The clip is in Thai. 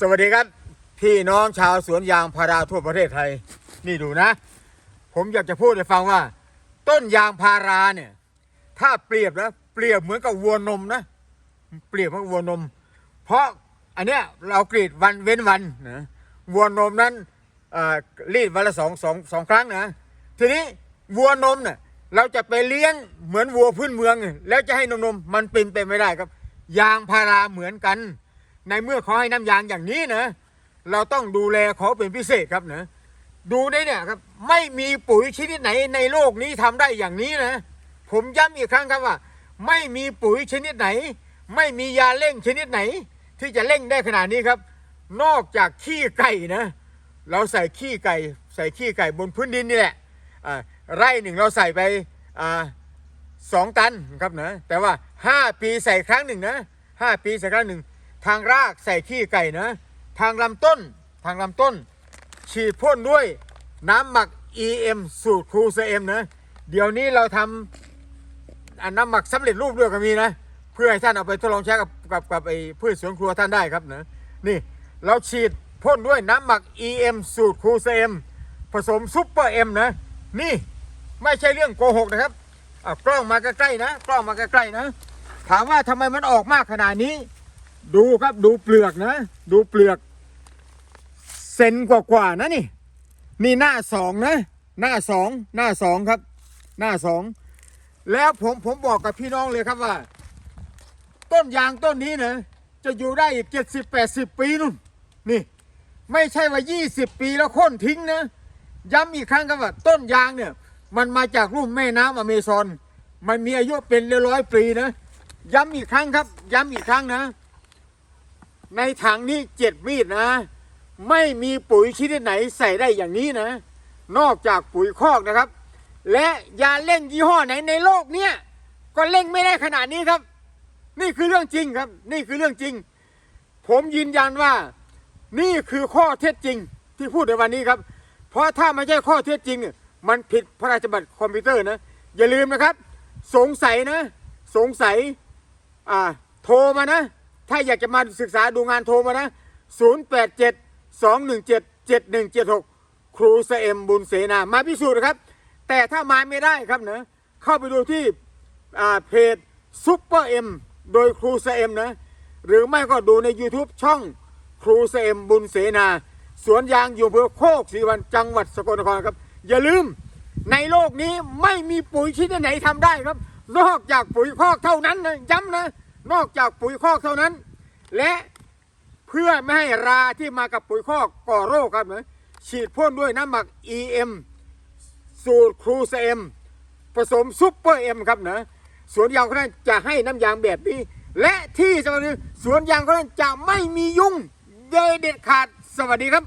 สวัสดีครับ พี่น้องชาวสวนยางพาราทั่วประเทศไทย นี่ดูนะ ผมอยากจะพูดให้ฟังว่า ต้นยางพาราเนี่ย ถ้าเปรียบนะเปรียบเหมือนกับวัวนมนะ เปรียบเหมือนกับวัวนม เพราะอันเนี้ยเรากรีดวันเว้นวันนะวัวนมนั้นรีดวันละสองสองสองครั้งนะ ทีนี้วัวนมเนี่ยเราจะไปเลี้ยงเหมือนวัวพื้นเมือง แล้วจะให้นมนมมันเป็นไปไม่ได้ครับ ยางพาราเหมือนกัน ในเมื่อเขาให้น้ำยางอย่างนี้นะ เราต้องดูแลเขาเป็นพิเศษครับนะดูได้เนี่ยครับไม่มีปุ๋ยชนิดไหนในโลกนี้ทำได้อย่างนี้นะ ผมย้ำอีกครั้งครับว่า ไม่มีปุ๋ยชนิดไหน ไม่มียาเร่งชนิดไหน ที่จะเร่งได้ขนาดนี้ครับ นอกจากขี้ไก่นะ เราใส่ขี้ไก่ ใส่ขี้ไก่บนพื้นดินนี่แหละไร่หนึ่งเราใส่ไปอสองตันครับนะแต่ว่าห้าปีใส่ครั้งหนึ่งนะห้าปีใส่ครั้งหนึ่ง ทางรากใส่ขี้ไก่นะ ทางลำต้นทางลำต้น ฉีดพ่นด้วยน้ำหมัก EM สูตรครูเซเอ็มนะเดี๋ยวนี้เราทำอ่าน้ำหมักสำเร็จรูปด้วยก็มีนะ เพื่อให้ท่านเอาไปทดลองใช้กับกับกับไอ้พืชสวนครัวท่านได้ครับนะนี่เราฉีดพ่นด้วยน้ำหมัก EM สูตรครูเซเอ็มผสมซุปเปอร์เอ็มนะ นี่ไม่ใช่เรื่องโกหกนะครับกล้องมาใกล้ๆนะ กล้องมาใกล้ๆนะ ถามว่าทำไมมันออกมากขนาดนี้ ดูครับดูเปลือกนะ ดูเปลือกเซนกว่าๆนะนี่ นี่หน้าสองนะ หน้าสองหน้าสองครับ หน้าสองแล้วผมผมบอกกับพี่น้องเลยครับว่า ต้นยางต้นนี้นะจะอยู่ได้อีกเจ็ดสิบแปดสิบปีนู่นนี่ ไม่ใช่ว่ายี่สิบปีแล้วค่นทิ้งนะ ย้ำอีกครั้งครับว่า ต้นยางเนี่ย มันมาจากลุ่มแม่น้ำอเมซอน มันมีอายุเป็นร้อยปีนะ ย้ำอีกครั้งครับ ย้ำอีกครั้งนะ ในถังนี้เจ็ดมีดนะ ไม่มีปุ๋ยชนิดไหนใส่ได้อย่างนี้นะ นอกจากปุ๋ยคอกนะครับ และยาเล่งยี่ห้อไหนในโลกเนี้ยก็เล่งไม่ได้ขนาดนี้ครับ นี่คือเรื่องจริงครับ นี่คือเรื่องจริง ผมยืนยันว่า นี่คือข้อเท็จจริงที่พูดในวันนี้ครับ เพราะถ้าไม่ใช่ข้อเท็จจริง มันผิดพระราชบัญญัติคอมพิวเตอร์นะ อย่าลืมนะครับ สงสัยนะ สงสัยอ่าโทรมานะ ถ้าอยากจะมาศึกษาดูงานโทรมานะ 087 217 7176 ครูเสเอมบุญเสนา มาพิสูจน์นะครับ แต่ถ้ามาไม่ได้ครับเนะเข้าไปดูที่อ่าเพจซุปเปอร์เอ็มโดยครูเสเอมนะ หรือไม่ก็ดูใน YouTube ช่องครูเสเอมบุญเสนา สวนยางอยู่อำเภอโคกศรีวันจังหวัดสกลนครครับ อย่าลืมในโลกนี้ไม่มีปุ๋ยชนิดไหนทำได้ครับ นอกจากปุ๋ยคอกเท่านั้นนะย้ำนะ นอกจากปุ๋ยคอกเท่านั้น และเพื่อไม่ให้ราที่มากับปุ๋ยคอกก่อโรคครับนะฉีดพ่นด้วยน้ำหมัก EM สูตรครูเซมผสมซุปเปอร์เอ็มครับนะสวนยางเขานจะให้น้ำยางแบบนี้ และที่สำคัญสวนยางเขานจะไม่มียุ่งเดยเด็ดขาดสวัสดีครับ